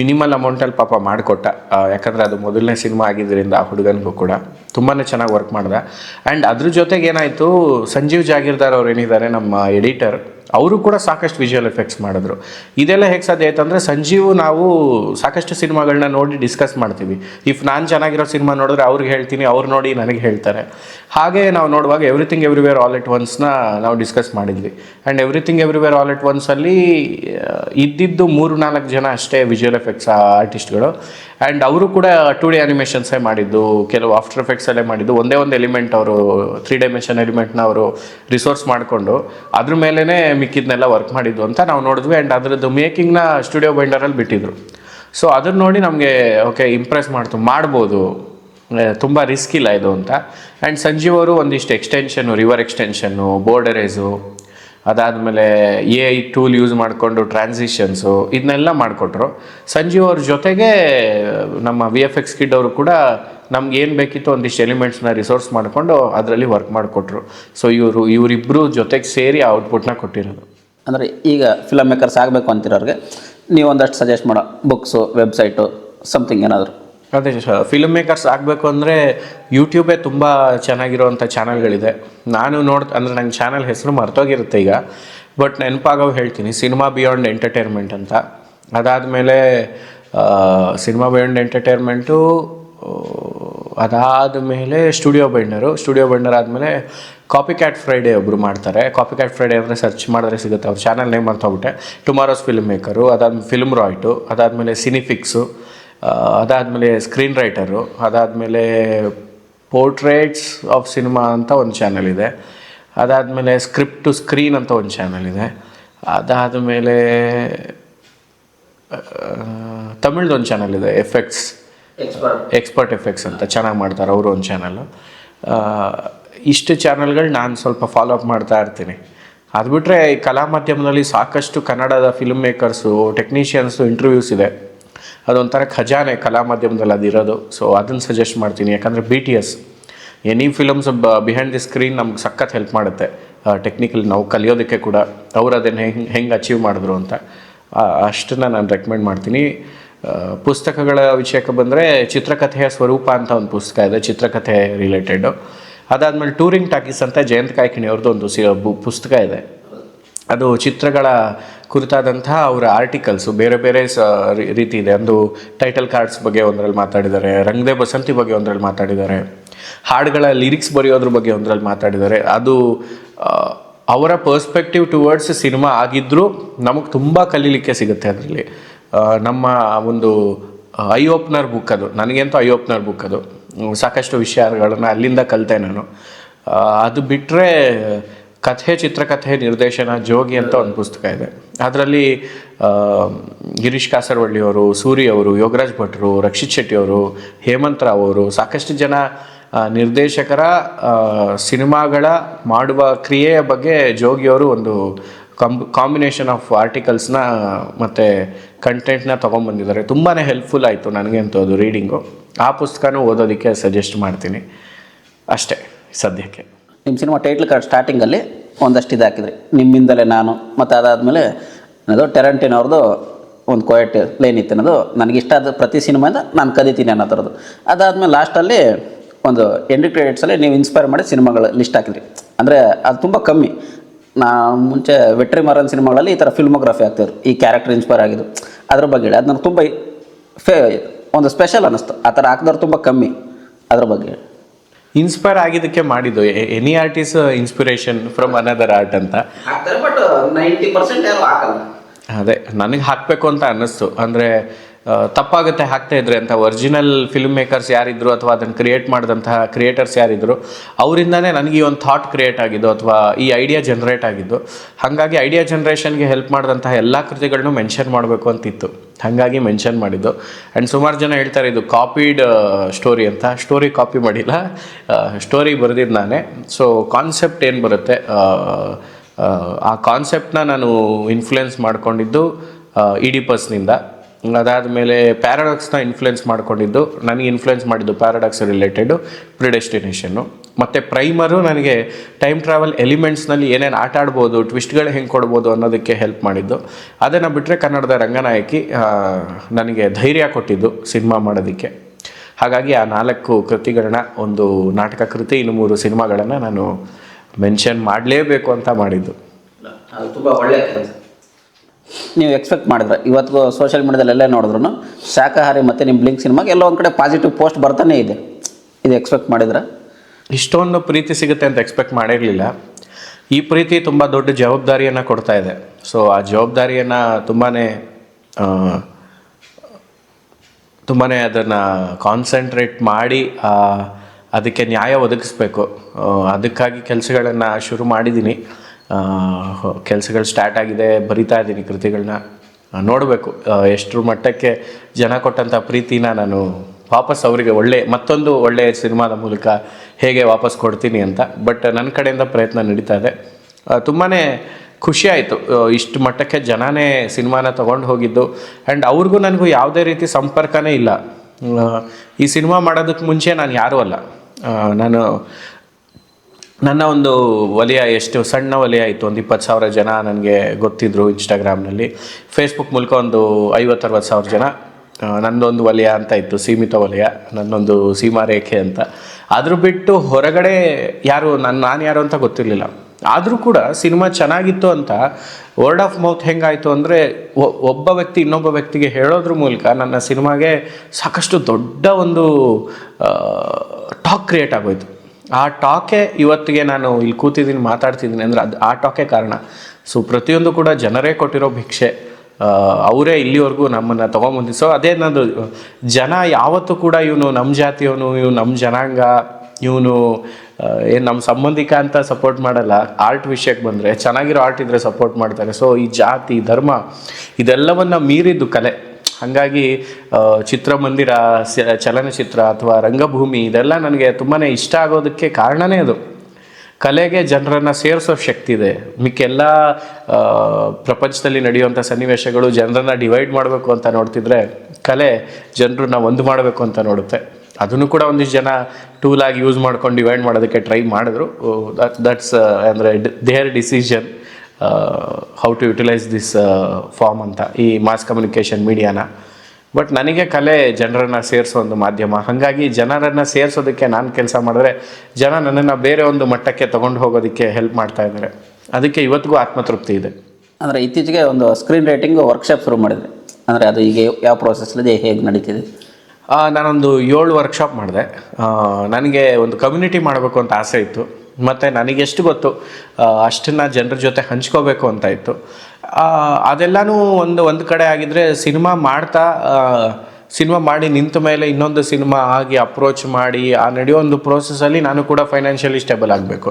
ಮಿನಿಮಲ್ ಅಮೌಂಟಲ್ಲಿ ಪಾಪ ಮಾಡಿಕೊಟ್ಟ. ಯಾಕಂದರೆ ಅದು ಮೊದಲನೇ ಸಿನಿಮಾ ಆಗಿದ್ದರಿಂದ ಆ ಹುಡುಗನಿಗೂ ಕೂಡ. ತುಂಬಾ ಚೆನ್ನಾಗಿ ವರ್ಕ್ ಮಾಡಿದೆ. ಆ್ಯಂಡ್ ಅದ್ರ ಜೊತೆಗೆ ಏನಾಯಿತು ಸಂಜೀವ್ ಜಾಗೀರ್ದಾರ್ ಅವ್ರು ಏನಿದ್ದಾರೆ ನಮ್ಮ ಎಡಿಟರ್ ಅವರು ಕೂಡ ಸಾಕಷ್ಟು ವಿಜುವಲ್ ಎಫೆಕ್ಟ್ಸ್ ಮಾಡಿದ್ರು. ಇದೆಲ್ಲ ಹೇಗೆ ಸಾಧ್ಯ ಆಯ್ತು ಅಂದರೆ ಸಂಜೀವು ನಾವು ಸಾಕಷ್ಟು ಸಿನಿಮಾಗಳನ್ನ ನೋಡಿ ಡಿಸ್ಕಸ್ ಮಾಡ್ತೀವಿ. ಇಫ್ ನಾನು ಚೆನ್ನಾಗಿರೋ ಸಿನಿಮಾ ನೋಡಿದ್ರೆ ಅವ್ರಿಗೆ ಹೇಳ್ತೀನಿ, ಅವ್ರು ನೋಡಿ ನನಗೆ ಹೇಳ್ತಾರೆ. ಹಾಗೆ ನಾವು ನೋಡುವಾಗ ಎವ್ರಿಥಿಂಗ್ ಎವ್ರಿವೇರ್ ಆಲ್ ಎಟ್ ಒನ್ಸ್ನ ನಾವು ಡಿಸ್ಕಸ್ ಮಾಡಿದ್ವಿ. And everything everywhere all at ಒನ್ಸಲ್ಲಿ ಇದ್ದಿದ್ದು ಮೂರು ನಾಲ್ಕು ಜನ ಅಷ್ಟೇ ವಿಜುವಲ್ ಎಫೆಕ್ಟ್ಸ್ ಆರ್ಟಿಸ್ಟ್ಗಳು ಆ್ಯಂಡ್ ಅವರು ಕೂಡ ಟೂ ಡಿ ಅನಿಮೇಷನ್ಸೇ ಮಾಡಿದ್ದು, ಕೆಲವು ಆಫ್ಟರ್ ಎಫೆಕ್ಟ್ಸಲ್ಲೇ ಮಾಡಿದ್ದು. ಒಂದೇ ಒಂದು ಎಲಿಮೆಂಟ್ ಅವರು ತ್ರೀ ಡೈಮೆನ್ಷನ್ ಎಲಿಮೆಂಟ್ನ ಅವರು ರಿಸೋರ್ಸ್ ಮಾಡಿಕೊಂಡು, ಅದ್ರ ಮೇಲೇ ಮಿಕ್ಕಿದ್ನೆಲ್ಲ ವರ್ಕ್ ಮಾಡಿದ್ದು ಅಂತ ನಾವು ನೋಡಿದ್ವಿ. ಆ್ಯಂಡ್ ಅದರದ್ದು ಮೇಕಿಂಗ್ನ ಸ್ಟುಡಿಯೋ ಬೈಂಡರಲ್ಲಿ ಬಿಟ್ಟಿದ್ರು. ಸೊ ಅದನ್ನ ನೋಡಿ ನಮಗೆ ಓಕೆ ಇಂಪ್ರೆಸ್ ಮಾಡ್ತು, ಮಾಡ್ಬೋದು. ತುಂಬ ರಿಸ್ಕ್ ಇಲ್ಲ ಇದು ಅಂತ. ಆ್ಯಂಡ್ ಸಂಜೀವ್ ಅವರು ಒಂದಿಷ್ಟು ಎಕ್ಸ್ಟೆನ್ಷನ್ನು ರಿವರ್ ಎಕ್ಸ್ಟೆನ್ಷನ್ನು ಬೋರ್ಡ್ ಎರೇಸು ಅದಾದಮೇಲೆ ಎ ಐ ಟೂಲ್ ಯೂಸ್ ಮಾಡಿಕೊಂಡು ಟ್ರಾನ್ಸಿಷನ್ಸು ಇದನ್ನೆಲ್ಲ ಮಾಡಿಕೊಟ್ರು. ಸಂಜೀವ್ ಅವ್ರ ಜೊತೆಗೆ, ನಮ್ಮ ವಿ ಎಫ್ ಎಕ್ಸ್ ಕಿಡ್ ಅವರು ಕೂಡ ನಮ್ಗೆ ಏನು ಬೇಕಿತ್ತು ಒಂದಿಷ್ಟು ಎಲಿಮೆಂಟ್ಸ್ನ ರಿಸೋರ್ಸ್ ಮಾಡಿಕೊಂಡು ಅದರಲ್ಲಿ ವರ್ಕ್ ಮಾಡಿಕೊಟ್ರು. ಸೊ ಇವರು ಇವರಿಬ್ಬರು ಜೊತೆಗೆ ಸೇರಿ ಔಟ್ಪುಟ್ನ ಕೊಟ್ಟಿರೋದು. ಅಂದರೆ ಈಗ ಫಿಲಮ್ ಮೇಕರ್ಸ್ ಆಗಬೇಕು ಅಂತಿರೋರಿಗೆ ನೀವು ಒಂದಷ್ಟು ಸಜೆಸ್ಟ್ ಮಾಡೋ ಬುಕ್ಸು ವೆಬ್ಸೈಟು ಸಮಥಿಂಗ್ ಏನಾದರೂ. ಅದೇ ಫಿಲ್ಮ್ ಮೇಕರ್ಸ್ ಆಗಬೇಕು ಅಂದರೆ ಯೂಟ್ಯೂಬೇ ತುಂಬ ಚೆನ್ನಾಗಿರುವಂಥ ಚಾನಲ್ಗಳಿದೆ ನಾನು ನೋಡ್, ಅಂದರೆ ನಂಗೆ ಚಾನಲ್ ಹೆಸರು ಮರ್ತೋಗಿರುತ್ತೆ ಈಗ. ಬಟ್ ನೆನಪಾಗೋ ಹೇಳ್ತೀನಿ ಸಿನಿಮಾ ಬಿಯಾಂಡ್ ಎಂಟರ್ಟೈನ್ಮೆಂಟ್ ಅಂತ. ಅದಾದಮೇಲೆ ಸಿನಿಮಾ ಬಿಯಾಂಡ್ ಎಂಟರ್ಟೈನ್ಮೆಂಟು ಅದಾದ ಮೇಲೆ ಸ್ಟುಡಿಯೋ ಬೈಂಡರು ಸ್ಟುಡಿಯೋ ಬೈಂಡರ್ ಆದಮೇಲೆ ಕಾಪಿ ಕ್ಯಾಟ್ ಫ್ರೈಡೇ ಒಬ್ಬರು ಮಾಡ್ತಾರೆ. ಕಾಪಿ ಕ್ಯಾಟ್ ಫ್ರೈಡೇ ಅಂದರೆ ಸರ್ಚ್ ಮಾಡಿದ್ರೆ ಸಿಗುತ್ತೆ, ಅವ್ರ ಚಾನಲ್ ನೇಮ್ ಮರ್ತೋಗ್ಬಿಟ್ಟೆ. ಟುಮಾರೋಸ್ ಫಿಲ್ಮ್ ಮೇಕರು ಅದಾದ ಫಿಲ್ಮ್ ರಾಯ್ಟು ಅದಾದಮೇಲೆ ಸಿನಿಫಿಕ್ಸು ಅದಾದಮೇಲೆ ಸ್ಕ್ರೀನ್ ರೈಟರು ಅದಾದಮೇಲೆ ಪೋರ್ಟ್ರೇಟ್ಸ್ ಆಫ್ ಸಿನಿಮಾ ಅಂತ ಒಂದು ಚಾನಲ್ ಇದೆ. ಅದಾದಮೇಲೆ ಸ್ಕ್ರಿಪ್ಟ್ ಟು ಸ್ಕ್ರೀನ್ ಅಂತ ಒಂದು ಚಾನಲ್ ಇದೆ. ಅದಾದಮೇಲೆ ತಮಿಳ್ದು ಒಂದು ಚಾನಲ್ ಇದೆ ಎಫೆಕ್ಟ್ಸ್ ಎಕ್ಸ್ಪರ್ಟ್ ಎಫೆಕ್ಟ್ಸ್ ಅಂತ ಚೆನ್ನಾಗಿ ಮಾಡ್ತಾರೆ ಅವರು ಒಂದು ಚಾನಲ್ಲು ಇಷ್ಟು ಚಾನಲ್ಗಳು ನಾನು ಸ್ವಲ್ಪ ಫಾಲೋ ಅಪ್ ಮಾಡ್ತಾ ಇರ್ತೀನಿ. ಅದು ಬಿಟ್ಟರೆ ಈ ಕಲಾ ಮಾಧ್ಯಮದಲ್ಲಿ ಸಾಕಷ್ಟು ಕನ್ನಡದ ಫಿಲ್ಮ್ ಮೇಕರ್ಸು ಟೆಕ್ನಿಷಿಯನ್ಸು ಇಂಟರ್ವ್ಯೂಸ್ ಇದೆ. ಅದೊಂಥರ ಖಜಾನೆ ಕಲಾ ಮಾಧ್ಯಮದಲ್ಲಿ ಅದಿರೋದು. ಸೊ ಅದನ್ನು ಸಜೆಸ್ಟ್ ಮಾಡ್ತೀನಿ. ಯಾಕಂದರೆ B T S any films behind the screen ನಮ್ಗೆ ಸಖತ್ ಹೆಲ್ಪ್ ಮಾಡುತ್ತೆ. ಟೆಕ್ನಿಕಲಿ ನಾವು ಕಲಿಯೋದಕ್ಕೆ ಕೂಡ. ಅವ್ರು ಅದನ್ನು ಹೆಂಗೆ ಹೆಂಗೆ ಅಚೀವ್ ಮಾಡಿದ್ರು ಅಂತ. ಅಷ್ಟನ್ನು ನಾನು ರೆಕಮೆಂಡ್ ಮಾಡ್ತೀನಿ. ಪುಸ್ತಕಗಳ ವಿಷಯಕ್ಕೆ ಬಂದರೆ ಚಿತ್ರಕಥೆಯ ಸ್ವರೂಪ ಅಂತ ಒಂದು ಪುಸ್ತಕ ಇದೆ, ಚಿತ್ರಕಥೆ ರಿಲೇಟೆಡು ಅದಾದಮೇಲೆ ಟೂರಿಂಗ್ ಟಾಕೀಸ್ ಅಂತ ಜಯಂತ್ ಕಾಯ್ಕಿಣಿ ಅವ್ರದ್ದು ಒಂದು ಸಿ ಪುಸ್ತಕ ಇದೆ. ಅದು ಚಿತ್ರಗಳ ಕುರಿತಾದಂತಹ ಅವರ ಆರ್ಟಿಕಲ್ಸು ಬೇರೆ ಬೇರೆ ರೀತಿ ಇದೆ. ಒಂದು ಟೈಟಲ್ ಕಾರ್ಡ್ಸ್ ಬಗ್ಗೆ ಒಂದರಲ್ಲಿ ಮಾತಾಡಿದ್ದಾರೆ, ರಂಗದೇ ಬಸಂತಿ ಬಗ್ಗೆ ಒಂದರಲ್ಲಿ ಮಾತಾಡಿದ್ದಾರೆ, ಹಾಡುಗಳ ಲಿರಿಕ್ಸ್ ಬರೆಯೋದ್ರ ಬಗ್ಗೆ ಒಂದರಲ್ಲಿ ಮಾತಾಡಿದ್ದಾರೆ. ಅದು ಅವರ ಪರ್ಸ್ಪೆಕ್ಟಿವ್ ಟುವರ್ಡ್ಸ್ ಸಿನಿಮಾ ಆಗಿದ್ದರೂ ನಮಗೆ ತುಂಬ ಕಲೀಲಿಕ್ಕೆ ಸಿಗುತ್ತೆ ಅದರಲ್ಲಿ. ನಮ್ಮ ಒಂದು ಐ ಓಪ್ನರ್ ಬುಕ್ ಅದು. ನನಗಂತೂ ಐ ಓಪ್ನರ್ ಬುಕ್ ಅದು. ಸಾಕಷ್ಟು ವಿಷಯಗಳನ್ನು ಅಲ್ಲಿಂದ ಕಲಿತೆ ನಾನು. ಅದು ಬಿಟ್ಟರೆ ಕಥೆ ಚಿತ್ರಕಥೆ ನಿರ್ದೇಶನ ಜೋಗಿ ಅಂತ ಒಂದು ಪುಸ್ತಕ ಇದೆ. ಅದರಲ್ಲಿ ಗಿರೀಶ್ ಕಾಸರವಳ್ಳಿ ಅವರು, ಸೂರಿ ಅವರು, ಯೋಗರಾಜ್ ಭಟ್ರು ರಕ್ಷಿತ್ ಶೆಟ್ಟಿ ಅವರು, ಹೇಮಂತ್ ರಾವ್ ಅವರು ಸಾಕಷ್ಟು ಜನ ನಿರ್ದೇಶಕರ ಸಿನಿಮಾಗಳ ಮಾಡುವ ಕ್ರಿಯೆಯ ಬಗ್ಗೆ ಜೋಗಿಯವರು ಒಂದು ಕಂಬ್ ಕಾಂಬಿನೇಷನ್ ಆಫ್ ಆರ್ಟಿಕಲ್ಸ್ನ ಮತ್ತು ಕಂಟೆಂಟ್ನ ತೊಗೊಂಬಂದಿದ್ದಾರೆ ತುಂಬಾ ಹೆಲ್ಪ್ಫುಲ್ ಆಯಿತು ನನಗಂತೂ ಅದು ರೀಡಿಂಗು. ಆ ಪುಸ್ತಕನೂ ಓದೋದಕ್ಕೆ ಸಜೆಸ್ಟ್ ಮಾಡ್ತೀನಿ. ಅಷ್ಟೇ, ಸದ್ಯಕ್ಕೆ. ನಿಮ್ಮ ಸಿನಿಮಾ ಟೈಟ್ಲ್ ಕಾರ್ಡ್ ಸ್ಟಾರ್ಟಿಂಗಲ್ಲಿ ಒಂದಷ್ಟು ಇದು ಹಾಕಿದ್ರಿ. ನಿಮ್ಮಿಂದಲೇ ನಾನು, ಮತ್ತು ಅದಾದಮೇಲೆ ಅದು ಟೆರಂಟಿನ್ ಅವ್ರದ್ದು ಒಂದು ಕೊಯಟ್ ಲೈನ್ ಇತ್ತು ಅನ್ನೋದು ನನಗೆ ಇಷ್ಟ ಆದ ಪ್ರತಿ ಸಿನಿಮಾದ ನಾನು ಕಲಿತೀನಿ ಅನ್ನೋ ಥರದ್ದು ಅದಾದಮೇಲೆ ಲಾಸ್ಟಲ್ಲಿ ಒಂದು ಎಂಡ್ ಕ್ರೆಡಿಟ್ಸಲ್ಲಿ ನೀವು ಇನ್ಸ್ಪೈರ್ ಮಾಡಿ ಸಿನಿಮಾಗಳ ಲಿಸ್ಟ್ ಹಾಕಿದ್ರಿ. ಅಂದರೆ ಅದು ತುಂಬ ಕಮ್ಮಿ. ನಾ ಮುಂಚೆ ವೆಟ್ರಿ ಮಾರನ್ ಸಿನಿಮಾಗಳಲ್ಲಿ ಈ ಥರ ಫಿಲ್ಮೋಗ್ರಫಿ ಆಗ್ತಿದ್ರು ಈ ಕ್ಯಾರೆಕ್ಟರ್ ಇನ್ಸ್ಪೈರ್ ಆಗಿದ್ದು. ಅದ್ರ ಬಗ್ಗೆ ಹೇಳಿ. ಅದು ನನಗೆ ತುಂಬ ಫೇ ಒಂದು ಸ್ಪೆಷಲ್ ಅನ್ನಿಸ್ತು. ಆ ಥರ ಹಾಕಿದವ್ರು ತುಂಬ ಕಮ್ಮಿ. ಅದ್ರ ಬಗ್ಗೆ ಹೇಳಿ. ಇನ್ಸ್ಪೈರ್ ಆಗಿದ್ದಕ್ಕೆ ಮಾಡಿದ್ದು. Any artist inspiration from another art ಅಂತ. ಹಾಕ್ತಾರೆ ಬಟ್ ನೈಂಟಿ ಪರ್ಸೆಂಟ್ ಯಾರು ಹಾಕಲ್ಲ. ಅದೇ ನನಗೆ ಹಾಕಬೇಕು ಅಂತ ಅನ್ನಿಸ್ತು. ಅಂದರೆ ತಪ್ಪಾಗುತ್ತೆ ಹಾಕ್ತಾ ಇದ್ರೆ ಅಂತ ಒರಿಜಿನಲ್ ಫಿಲ್ಮ್ ಮೇಕರ್ಸ್ ಯಾರಿದ್ರು ಅಥವಾ ಅದನ್ನು ಕ್ರಿಯೇಟ್ ಮಾಡಿದಂತಹ ಕ್ರಿಯೇಟರ್ಸ್ ಯಾರಿದ್ರು ಅವರಿಂದನೇ ನನಗೆ ಈ ಒಂದು ಥಾಟ್ ಕ್ರಿಯೇಟ್ ಆಗಿದ್ದು ಅಥವಾ ಈ ಐಡಿಯಾ ಜನ್ರೇಟ್ ಆಗಿದ್ದು. ಹಾಗಾಗಿ ಐಡಿಯಾ ಜನ್ರೇಷನ್ಗೆ ಹೆಲ್ಪ್ ಮಾಡಿದಂತಹ ಎಲ್ಲ ಕೃತಿಗಳನ್ನೂ ಮೆನ್ಷನ್ ಮಾಡಬೇಕು ಅಂತಿತ್ತು. ಹಾಗಾಗಿ ಮೆನ್ಷನ್ ಮಾಡಿದ್ದು. ಆ್ಯಂಡ್ ಸುಮಾರು ಜನ ಹೇಳ್ತಾರೆ ಇದು ಕಾಪಿಡ್ ಸ್ಟೋರಿ ಅಂತ. ಸ್ಟೋರಿ ಕಾಪಿ ಮಾಡಿಲ್ಲ. ಸ್ಟೋರಿ ಬರೆದಿದ್ದು ನಾನೇ. ಸೊ ಕಾನ್ಸೆಪ್ಟ್ ಏನು ಬರುತ್ತೆ? ಆ, ಕಾನ್ಸೆಪ್ಟನ್ನ ನಾನು ಇನ್ಫ್ಲುಯೆನ್ಸ್ ಮಾಡ್ಕೊಂಡಿದ್ದು ಇಡಿಪಸ್ನಿಂದ ಅದಾದಮೇಲೆ ಪ್ಯಾರಾಡಾಕ್ಸ್ನ ಇನ್ಫ್ಲುಯೆನ್ಸ್ ಮಾಡ್ಕೊಂಡಿದ್ದು, ನನಗೆ ಇನ್ಫ್ಲುಯೆನ್ಸ್ ಮಾಡಿದ್ದು ಪ್ಯಾರಾಡಾಕ್ಸ್ ರಿಲೇಟೆಡು ಪ್ರಿಡೆಸ್ಟಿನೇಷನ್ನು ಮತ್ತು ಪ್ರೈಮರು ನನಗೆ ಟೈಮ್ ಟ್ರಾವೆಲ್ ಎಲಿಮೆಂಟ್ಸ್ನಲ್ಲಿ ಏನೇನು ಆಟ ಆಡ್ಬೋದು ಟ್ವಿಸ್ಟ್ಗಳು ಹೆಂಗೆ ಕೊಡ್ಬೋದು ಅನ್ನೋದಕ್ಕೆ ಹೆಲ್ಪ್ ಮಾಡಿದ್ದು. ಅದನ್ನು ಬಿಟ್ಟರೆ ಕನ್ನಡದ ರಂಗನಾಯಕಿ ನನಗೆ ಧೈರ್ಯ ಕೊಟ್ಟಿದ್ದು ಸಿನಿಮಾ ಮಾಡೋದಕ್ಕೆ. ಹಾಗಾಗಿ ಆ ನಾಲ್ಕು ಕೃತಿಗಳನ್ನ, ಒಂದು ನಾಟಕ ಕೃತಿ, ಇನ್ನು ಮೂರು ಸಿನಿಮಾಗಳನ್ನು ನಾನು ಮೆನ್ಷನ್ ಮಾಡಲೇಬೇಕು ಅಂತ ಮಾಡಿದ್ದು. ತುಂಬ ಒಳ್ಳೆಯ ಕೆಲಸ. ನೀವು ಎಕ್ಸ್ಪೆಕ್ಟ್ ಮಾಡಿದ್ರೆ. ಇವತ್ತು ಸೋಷಿಯಲ್ ಮೀಡಿಯಾದಲ್ಲಿ ಎಲ್ಲೇ ನೋಡಿದ್ರು ಶಾಖಾಹಾರಿ ಮತ್ತು ನಿಮ್ಮ ಬ್ಲಿಂಕ್ ಸಿನಿಮಾಗೆ ಎಲ್ಲೋ ಒಂದು ಕಡೆ ಪಾಸಿಟಿವ್ ಪೋಸ್ಟ್ ಬರ್ತಾನೆ ಇದೆ. ಇದು ಎಕ್ಸ್ಪೆಕ್ಟ್ ಮಾಡಿದ್ರೆ? ಇಷ್ಟೊಂದು ಪ್ರೀತಿ ಸಿಗುತ್ತೆ ಅಂತ ಎಕ್ಸ್ಪೆಕ್ಟ್ ಮಾಡಿರಲಿಲ್ಲ. ಈ ಪ್ರೀತಿ ತುಂಬ ದೊಡ್ಡ ಜವಾಬ್ದಾರಿಯನ್ನು ಕೊಡ್ತಾ ಇದೆ. ಸೊ ಆ ಜವಾಬ್ದಾರಿಯನ್ನು ತುಂಬಾ ತುಂಬಾ ಅದನ್ನು ಕಾನ್ಸಂಟ್ರೇಟ್ ಮಾಡಿ ಅದಕ್ಕೆ ನ್ಯಾಯ ಒದಗಿಸ್ಬೇಕು. ಅದಕ್ಕಾಗಿ ಕೆಲಸಗಳನ್ನು ಶುರು ಮಾಡಿದ್ದೀನಿ ಕೆಲಸಗಳು ಸ್ಟಾರ್ಟ್ ಆಗಿದೆ, ಬರಿತಾ ಇದ್ದೀನಿ ಕೃತಿಗಳನ್ನ ನೋಡಬೇಕು ಎಷ್ಟರ ಮಟ್ಟಕ್ಕೆ ಜನ ಕೊಟ್ಟಂಥ ಪ್ರೀತಿನ ನಾನು ವಾಪಸ್ ಅವರಿಗೆ ಒಳ್ಳೆ, ಮತ್ತೊಂದು ಒಳ್ಳೆಯ ಸಿನಿಮಾದ ಮೂಲಕ ಹೇಗೆ ವಾಪಸ್ ಕೊಡ್ತೀನಿ ಅಂತ. ಬಟ್ ನನ್ನ ಕಡೆಯಿಂದ ಪ್ರಯತ್ನ ನಡೀತಾ ಇದೆ. ತುಂಬಾ ಖುಷಿ ಆಯಿತು ಇಷ್ಟು ಮಟ್ಟಕ್ಕೆ ಜನನೇ ಸಿನಿಮಾನ ತೊಗೊಂಡು ಹೋಗಿದ್ದು. ಆ್ಯಂಡ್ ಅವ್ರಿಗೂ ನನಗೂ ಯಾವುದೇ ರೀತಿ ಸಂಪರ್ಕನೇ ಇಲ್ಲ. ಈ ಸಿನಿಮಾ ಮಾಡೋದಕ್ಕೆ ಮುಂಚೆ ನಾನು ಯಾರೂ ಅಲ್ಲ. ನಾನು ನನ್ನ ಒಂದು ವಲಯ ಎಷ್ಟು? ಸಣ್ಣ ವಲಯ ಇತ್ತು. ಒಂದು ಇಪ್ಪತ್ತು ಸಾವಿರ ಜನ ನನಗೆ ಗೊತ್ತಿದ್ದರು ಇನ್ಸ್ಟಾಗ್ರಾಮ್ನಲ್ಲಿ ಫೇಸ್ಬುಕ್ ಮೂಲಕ ಒಂದು ಐವತ್ತರವತ್ತು ಸಾವಿರ ಜನ. ನನ್ನೊಂದು ವಲಯ ಅಂತ ಇತ್ತು, ಸೀಮಿತ ವಲಯ. ನನ್ನೊಂದು ಸೀಮಾರೇಖೆ ಅಂತ. ಅದ್ರ ಬಿಟ್ಟು ಹೊರಗಡೆ ಯಾರು ನಾನು ನಾನು ಯಾರು ಅಂತ ಗೊತ್ತಿರಲಿಲ್ಲ. ಆದರೂ ಕೂಡ ಸಿನಿಮಾ ಚೆನ್ನಾಗಿತ್ತು ಅಂತ ವರ್ಡ್ ಆಫ್ ಮೌತ್ ಹೆಂಗಾಯಿತು ಅಂದರೆ ಒಬ್ಬ ವ್ಯಕ್ತಿ ಇನ್ನೊಬ್ಬ ವ್ಯಕ್ತಿಗೆ ಹೇಳೋದ್ರ ಮೂಲಕ ನನ್ನ ಸಿನಿಮಾಗೆ ಸಾಕಷ್ಟು ದೊಡ್ಡ ಒಂದು ಟಾಕ್ ಕ್ರಿಯೇಟ್ ಆಗೋಯ್ತು. ಆ ಟಾಕೆ ಇವತ್ತಿಗೆ ನಾನು ಇಲ್ಲಿ ಕೂತಿದ್ದೀನಿ, ಮಾತಾಡ್ತಿದ್ದೀನಿ ಅಂದರೆ ಅದು ಆ ಟಾಕೆ ಕಾರಣ. ಸೊ ಪ್ರತಿಯೊಂದು ಕೂಡ ಜನರೇ ಕೊಟ್ಟಿರೋ ಭಿಕ್ಷೆ ಅವರೇ ಇಲ್ಲಿವರೆಗೂ ನಮ್ಮನ್ನು ತೊಗೊಂಬಂದಿ ಸೊ ಅದೇ ನಂದು, ಜನ ಯಾವತ್ತೂ ಕೂಡ ಇವನು ನಮ್ಮ ಜಾತಿಯವನು, ಇವನು ನಮ್ಮ ಜನಾಂಗ, ಇವನು ಏನು ನಮ್ಮ ಸಂಬಂಧಿಕ ಅಂತ ಸಪೋರ್ಟ್ ಮಾಡಲ್ಲ. ಆರ್ಟ್ ವಿಷಯಕ್ಕೆ ಬಂದರೆ, ಚೆನ್ನಾಗಿರೋ ಆರ್ಟ್ ಇದ್ದರೆ ಸಪೋರ್ಟ್ ಮಾಡ್ತಾರೆ. ಸೊ ಈ ಜಾತಿ, ಧರ್ಮ, ಇದೆಲ್ಲವನ್ನು ಮೀರಿದ್ದು ಕಲೆ. ಹಾಗಾಗಿ ಚಿತ್ರಮಂದಿರ ಚಲನಚಿತ್ರ ಅಥವಾ ರಂಗಭೂಮಿ ಇದೆಲ್ಲ ನನಗೆ ತುಂಬಾ ಇಷ್ಟ ಆಗೋದಕ್ಕೆ ಕಾರಣನೇ ಅದು. ಕಲೆಗೆ ಜನರನ್ನು ಸೇರಿಸೋ ಶಕ್ತಿ ಇದೆ. ಮಿಕ್ಕೆಲ್ಲ ಪ್ರಪಂಚದಲ್ಲಿ ನಡೆಯುವಂಥ ಸನ್ನಿವೇಶಗಳು ಜನರನ್ನು ಡಿವೈಡ್ ಮಾಡಬೇಕು ಅಂತ ನೋಡ್ತಿದ್ರೆ, ಕಲೆ ಜನರನ್ನ ಒಂದು ಮಾಡಬೇಕು ಅಂತ ನೋಡುತ್ತೆ. ಅದನ್ನು ಕೂಡ ಒಂದಿಷ್ಟು ಜನ ಟೂಲಾಗಿ ಯೂಸ್ ಮಾಡ್ಕೊಂಡು ಡಿವೈಡ್ ಮಾಡೋದಕ್ಕೆ ಟ್ರೈ ಮಾಡಿದ್ರು. ದಟ್, ದಟ್ಸ್ ಅಂದರೆ their decision. How to utilise this form ಅಂತ ಈ ಮಾಸ್ ಕಮ್ಯುನಿಕೇಷನ್ ಮೀಡಿಯಾನ ಬಟ್ ನನಗೆ ಕಲೆ ಜನರನ್ನು ಸೇರಿಸೋ ಒಂದು ಮಾಧ್ಯಮ. ಹಾಗಾಗಿ ಜನರನ್ನು ಸೇರಿಸೋದಕ್ಕೆ ನಾನು ಕೆಲಸ ಮಾಡಿದ್ರೆ ಜನ ನನ್ನನ್ನು ಬೇರೆ ಒಂದು ಮಟ್ಟಕ್ಕೆ ತೊಗೊಂಡು ಹೋಗೋದಕ್ಕೆ ಹೆಲ್ಪ್ ಮಾಡ್ತಾ ಇದ್ದಾರೆ ಅದಕ್ಕೆ ಇವತ್ತಿಗೂ ಆತ್ಮತೃಪ್ತಿ ಇದೆ. ಅಂದರೆ ಇತ್ತೀಚೆಗೆ ಒಂದು ಸ್ಕ್ರೀನ್ ರೈಟಿಂಗ್ ವರ್ಕ್ಶಾಪ್ ಶುರು ಮಾಡಿದೆ ಅಂದರೆ ಅದು ಈಗ ಯಾವ ಪ್ರೋಸೆಸ್ಲಿದೆ ಹೇಗೆ ನಡೀತಿದೆ? ನಾನೊಂದು ಏಳು ವರ್ಕ್ಶಾಪ್ ಮಾಡಿದೆ. ನನಗೆ ಒಂದು ಕಮ್ಯುನಿಟಿ ಮಾಡಬೇಕು ಅಂತ ಆಸೆ ಇತ್ತು. ಮತ್ತು ನನಗೆಷ್ಟು ಗೊತ್ತು ಅಷ್ಟನ್ನು ಜನರ ಜೊತೆ ಹಂಚ್ಕೋಬೇಕು ಅಂತ ಇತ್ತು. ಅದೆಲ್ಲನೂ ಒಂದು ಒಂದು ಕಡೆ ಆಗಿದ್ದರೆ ಸಿನಿಮಾ ಮಾಡ್ತಾ ಸಿನಿಮಾ ಮಾಡಿ ನಿಂತ ಮೇಲೆ ಇನ್ನೊಂದು ಸಿನಿಮಾ ಆಗಿ ಅಪ್ರೋಚ್ ಮಾಡಿ, ಆ ನಡೆಯೋ ಒಂದು ಪ್ರೋಸೆಸ್ಸಲ್ಲಿ ನಾನು ಕೂಡ ಫೈನಾನ್ಷಿಯಲಿ ಸ್ಟೇಬಲ್ ಆಗಬೇಕು.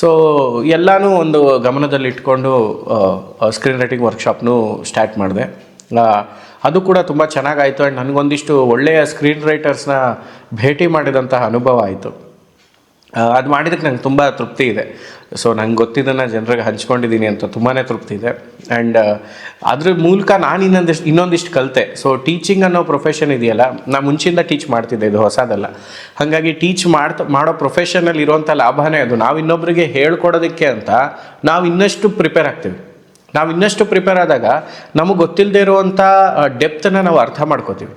ಸೊ ಎಲ್ಲನೂ ಒಂದು ಗಮನದಲ್ಲಿ ಇಟ್ಕೊಂಡು ಸ್ಕ್ರೀನ್ ರೈಟಿಂಗ್ ವರ್ಕ್ಶಾಪ್ನು ಸ್ಟಾರ್ಟ್ ಮಾಡಿದೆ. ಅದು ಕೂಡ ತುಂಬ ಚೆನ್ನಾಗಾಯಿತು. ಆ್ಯಂಡ್ ನನಗೊಂದಿಷ್ಟು ಒಳ್ಳೆಯ ಸ್ಕ್ರೀನ್ ರೈಟರ್ಸ್ನ ಭೇಟಿ ಮಾಡಿದಂತಹ ಅನುಭವ ಆಯಿತು. ಅದು ಮಾಡಿದಕ್ಕೆ ನಂಗೆ ತುಂಬ ತೃಪ್ತಿ ಇದೆ. ಸೊ ನಂಗೆ ಗೊತ್ತಿದ್ದನ್ನು ಜನರಿಗೆ ಹಂಚ್ಕೊಂಡಿದ್ದೀನಿ ಅಂತ ತುಂಬಾ ತೃಪ್ತಿ ಇದೆ. ಆ್ಯಂಡ್ ಅದ್ರ ಮೂಲಕ ನಾನು ಇನ್ನೊಂದಿಷ್ಟು ಇನ್ನೊಂದಿಷ್ಟು ಕಲಿತೆ. ಸೊ ಟೀಚಿಂಗ್ ಅನ್ನೋ ಪ್ರೊಫೆಷನ್ ಇದೆಯಲ್ಲ ನಾನು ಮುಂಚಿಂದ ಟೀಚ್ ಮಾಡ್ತಿದ್ದೆ ಇದು ಹೊಸದಲ್ಲ. ಹಾಗಾಗಿ ಟೀಚ್ ಮಾಡ್ತಾ, ಮಾಡೋ ಪ್ರೊಫೆಷನಲ್ಲಿ ಇರುವಂಥ ಲಾಭನೇ ಅದು. ನಾವು ಇನ್ನೊಬ್ಬರಿಗೆ ಹೇಳ್ಕೊಡೋದಕ್ಕೆ ಅಂತ ನಾವು ಇನ್ನಷ್ಟು ಪ್ರಿಪೇರ್ ಆಗ್ತೀವಿ. ನಾವು ಇನ್ನಷ್ಟು ಪ್ರಿಪೇರ್ ಆದಾಗ ನಮಗೆ ಗೊತ್ತಿಲ್ಲದೆ ಇರುವಂಥ ಡೆಪ್ತನ್ನು ನಾವು ಅರ್ಥ ಮಾಡ್ಕೋತೀವಿ.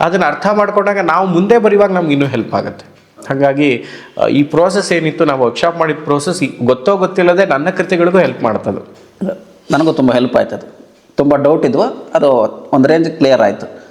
ಅದನ್ನು ಅರ್ಥ ಮಾಡ್ಕೊಂಡಾಗ ನಾವು ಮುಂದೆ ಬರೆಯುವಾಗ ನಮ್ಗೆ ಇನ್ನೂ ಹೆಲ್ಪ್ ಆಗುತ್ತೆ. ಹಾಗಾಗಿ ಈ ಪ್ರೋಸೆಸ್ ಏನಿತ್ತು, ನಾವು ವರ್ಕ್ಶಾಪ್ ಮಾಡಿದ ಪ್ರೋಸೆಸ್ ಗೊತ್ತೋ ಗೊತ್ತಿಲ್ಲದೆ ನನ್ನ ಕೃತಿಗಳಿಗೂ ಹೆಲ್ಪ್ ಮಾಡ್ತದೆ. ನನಗೂ ತುಂಬ ಹೆಲ್ಪ್ ಆಯ್ತು ಅದು ತುಂಬ ಡೌಟ್ ಇದ್ವು, ಅದು ಒಂದು ರೇಂಜ್ ಕ್ಲಿಯರ್ ಆಯಿತು.